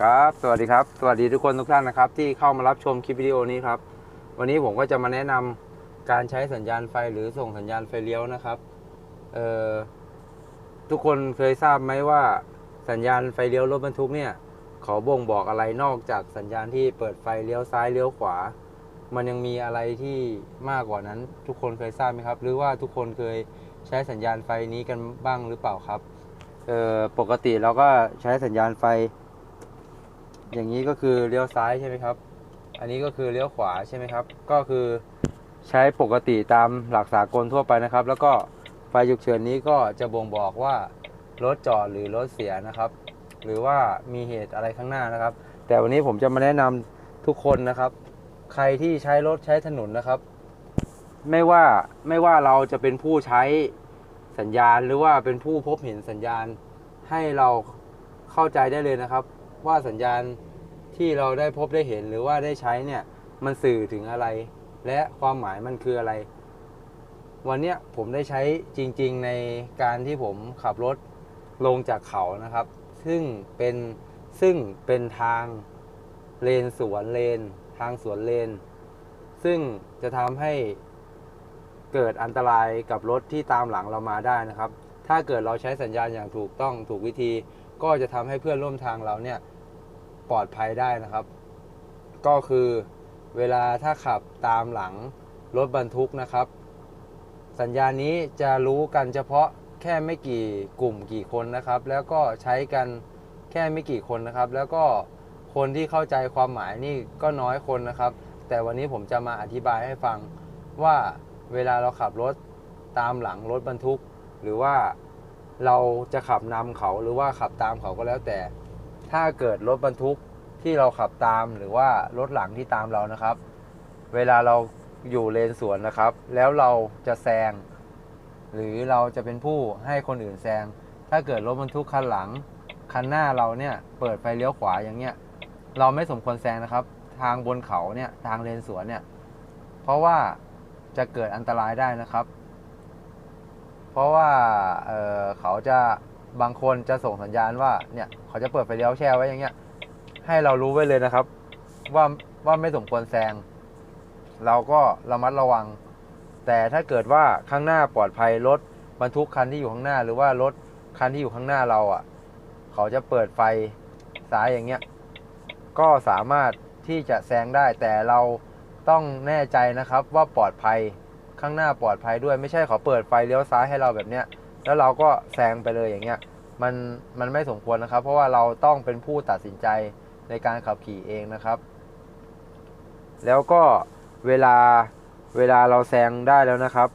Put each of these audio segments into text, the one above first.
ครับ สวัสดีครับ สวัสดีทุกคนทุกท่านนะครับ ที่เข้ามารับชมคลิปวิดีโอนี้ครับ วันนี้ผมก็จะมาแนะนำการใช้สัญญาณไฟหรือส่งสัญญาณไฟเลี้ยวนะครับเอ่อทุกคนเคยทราบไหมว่าสัญญาณไฟเลี้ยวรถบรรทุกเนี่ยเขาบ่งบอกอะไรนอกจากสัญญาณที่เปิดไฟเลี้ยวซ้ายเลี้ยวขวา มันยังมีอะไรที่มากกว่านั้น ทุกคนเคยทราบไหมครับ หรือว่าทุกคนเคยใช้สัญญาณไฟนี้กันบ้างหรือเปล่าครับเอ่อปกติเราก็ใช้สัญญาณไฟ อย่างนี้ก็คือเลี้ยวซ้ายใช่ไหมครับ อันนี้ก็คือเลี้ยวขวาใช่ไหมครับ ก็คือใช้ปกติตามหลักสากลทั่วไปนะครับ แล้วก็ไฟฉุกเฉินนี้ก็จะบ่งบอกว่ารถจอดหรือรถเสียนะครับ หรือว่ามีเหตุอะไรข้างหน้านะครับ แต่วันนี้ผมจะมาแนะนำทุกคนนะครับ ใครที่ใช้รถใช้ถนนนะครับ ไม่ว่าไม่ว่าเราจะเป็นผู้ใช้สัญญาณ หรือว่าเป็นผู้พบเห็นสัญญาณให้เราเข้าใจได้เลยนะครับ ว่าสัญญาณที่เราได้พบได้เห็นหรือว่าได้ใช้เนี่ย มันสื่อถึงอะไร และความหมายมันคืออะไร วันนี้ผมได้ใช้จริง ๆ ในการที่ผมขับรถลงจากเขานะครับ ซึ่งเป็นซึ่งเป็นทางเลนสวนเลน ทางสวนเลน ซึ่งจะทำให้เกิดอันตรายกับรถที่ตามหลังเรามาได้นะครับ ถ้าเกิดเราใช้สัญญาณอย่างถูกต้องถูกวิธี ก็จะทำให้เพื่อนร่วมทางเราเนี่ย ปลอดภัยได้นะครับ ก็คือเวลาถ้าขับตามหลังรถบรรทุกนะครับ สัญญาณนี้จะรู้กันเฉพาะแค่ไม่กี่กลุ่มกี่คนนะครับ แล้วก็ใช้กันแค่ไม่กี่คนนะครับ แล้วก็คนที่เข้าใจความหมายนี่ก็น้อยคนนะครับ แต่วันนี้ผมจะมาอธิบายให้ฟังว่าเวลาเราขับรถตามหลังรถบรรทุก หรือว่าเราจะขับนำเขาหรือว่าขับตามเขาก็แล้วแต่ ถ้าเกิดรถบรรทุกที่เราขับตามหรือว่ารถหลังที่ตามเรานะครับ เวลาเราอยู่เลนสวนนะครับ แล้วเราจะแซง หรือเราจะเป็นผู้ให้คนอื่นแซง ถ้าเกิดรถบรรทุกคันหลัง คันหน้าเราเนี่ยเปิดไฟเลี้ยวขวาอย่างเงี้ย เราไม่สมควรแซงนะครับ ทางบนเขาเนี่ยทางเลนสวนเนี่ย เพราะว่าจะเกิดอันตรายได้นะครับ เพราะว่าเเขาจะ บางคนจะส่งสัญญาณว่าเนี่ยเขาจะเปิดไฟเลี้ยวแช่ไว้อย่างเงี้ย ให้เรารู้ไว้เลยนะครับ ว่าว่าไม่สมควรแซง เราก็ระมัดระวัง แต่ถ้าเกิดว่าข้างหน้าปลอดภัยรถบรรทุกคันที่อยู่ข้างหน้า หรือว่ารถคันที่อยู่ข้างหน้าเราอะ เขาจะเปิดไฟซ้ายอย่างเงี้ยก็สามารถที่จะแซงได้แต่เราต้องแน่ใจนะครับว่าปลอดภัยข้างหน้าปลอดภัยด้วยไม่ใช่เขาเปิดไฟเลี้ยวซ้ายให้เราแบบเนี้ย แล้วเราก็แซงไปเลยอย่างเงี้ยมันมันไม่สมควรนะครับ เพราะว่าเราต้องเป็นผู้ตัดสินใจในการขับขี่เองนะครับ แล้วก็เวลาเวลาเราแซงได้แล้วนะครับ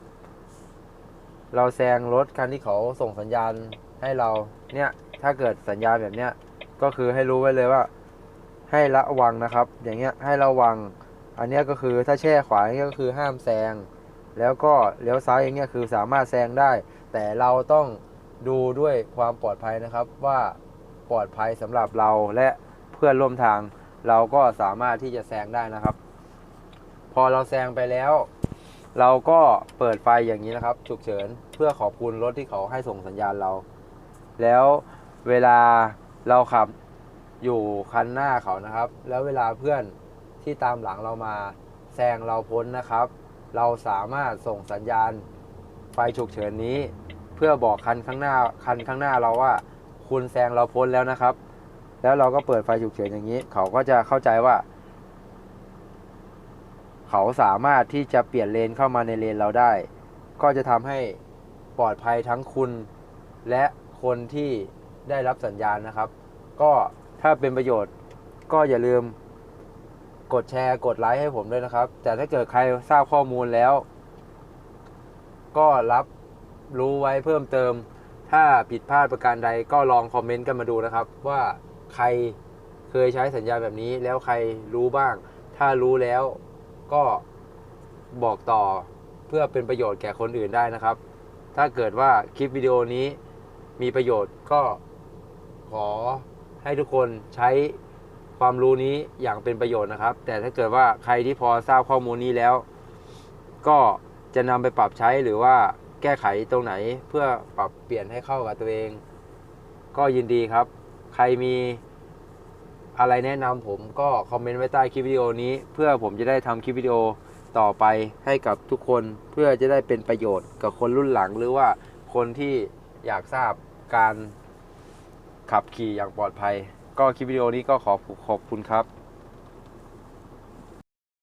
เราแซงรถคันที่เขาส่งสัญญาณให้เราเนี่ยถ้าเกิดสัญญาณแบบเนี้ยก็คือให้รู้ไว้เลยว่า ให้ระวังนะครับ อย่างเงี้ยให้ระวัง อันเนี้ยก็คือถ้าแช่ขวาอย่างเงี้ยก็คือห้ามแซง แล้วก็เลี้ยวซ้ายอย่างเงี้ยคือสามารถแซงได้ แต่เราต้องดูด้วยความปลอดภัยนะครับว่าปลอดภัยสำหรับเราและเพื่อนร่วมทาง เราก็สามารถที่จะแซงได้นะครับ พอเราแซงไปแล้ว เราก็เปิดไฟอย่างนี้นะครับ ฉุกเฉินเพื่อขอบคุณรถที่เขาให้ส่งสัญญาณเรา แล้วเวลาเราขับอยู่คันหน้าเขานะครับ แล้วเวลาเพื่อนที่ตามหลังเรามาแซงเราพ้นนะครับ เราสามารถส่งสัญญาณไฟฉุกเฉินนี้ เพื่อบอกคันข้างหน้าคันข้างหน้าเราว่า คุณแซงเราพ้นแล้วนะครับ แล้วเราก็เปิดไฟฉุกเฉินอย่างนี้ เขาก็จะเข้าใจว่า เขาสามารถที่จะเปลี่ยนเลนเข้ามาในเลนเราได้ ก็จะทำให้ปลอดภัยทั้งคุณ และคนที่ได้รับสัญญาณนะครับ ก็ถ้าเป็นประโยชน์ก็อย่าลืม กดแชร์กดไลค์ให้ผมด้วยนะครับ แต่ถ้าเกิดใครทราบข้อมูลแล้ว ก็รับรู้ไว้เพิ่มเติม ถ้าผิดพลาดประการใดก็ลองคอมเมนต์กันมาดูนะครับ ว่าใครเคยใช้สัญญาแบบนี้แล้วใครรู้บ้าง ถ้ารู้แล้วก็บอกต่อเพื่อเป็นประโยชน์แก่คนอื่นได้นะครับ ถ้าเกิดว่าคลิปวิดีโอนี้มีประโยชน์ก็ขอให้ทุกคนใช้ ความรู้นี้อย่างเป็นประโยชน์นะครับ แต่ถ้าเกิดว่าใครที่พอทราบข้อมูลนี้แล้ว ก็จะนำไปปรับใช้หรือว่าแก้ไขตรงไหนเพื่อปรับเปลี่ยนให้เข้ากับตัวเอง ก็ยินดีครับ ใครมีอะไรแนะนำผมก็คอมเมนต์ไว้ใต้คลิปวิดีโอนี้ เพื่อผมจะได้ทำคลิปวิดีโอต่อไปให้กับทุกคนเพื่อจะได้เป็นประโยชน์กับคนรุ่นหลัง หรือว่าคนที่อยากทราบการขับขี่อย่างปลอดภัย ก็คลิปวิดีโอนี้ก็ขอขอบคุณครับ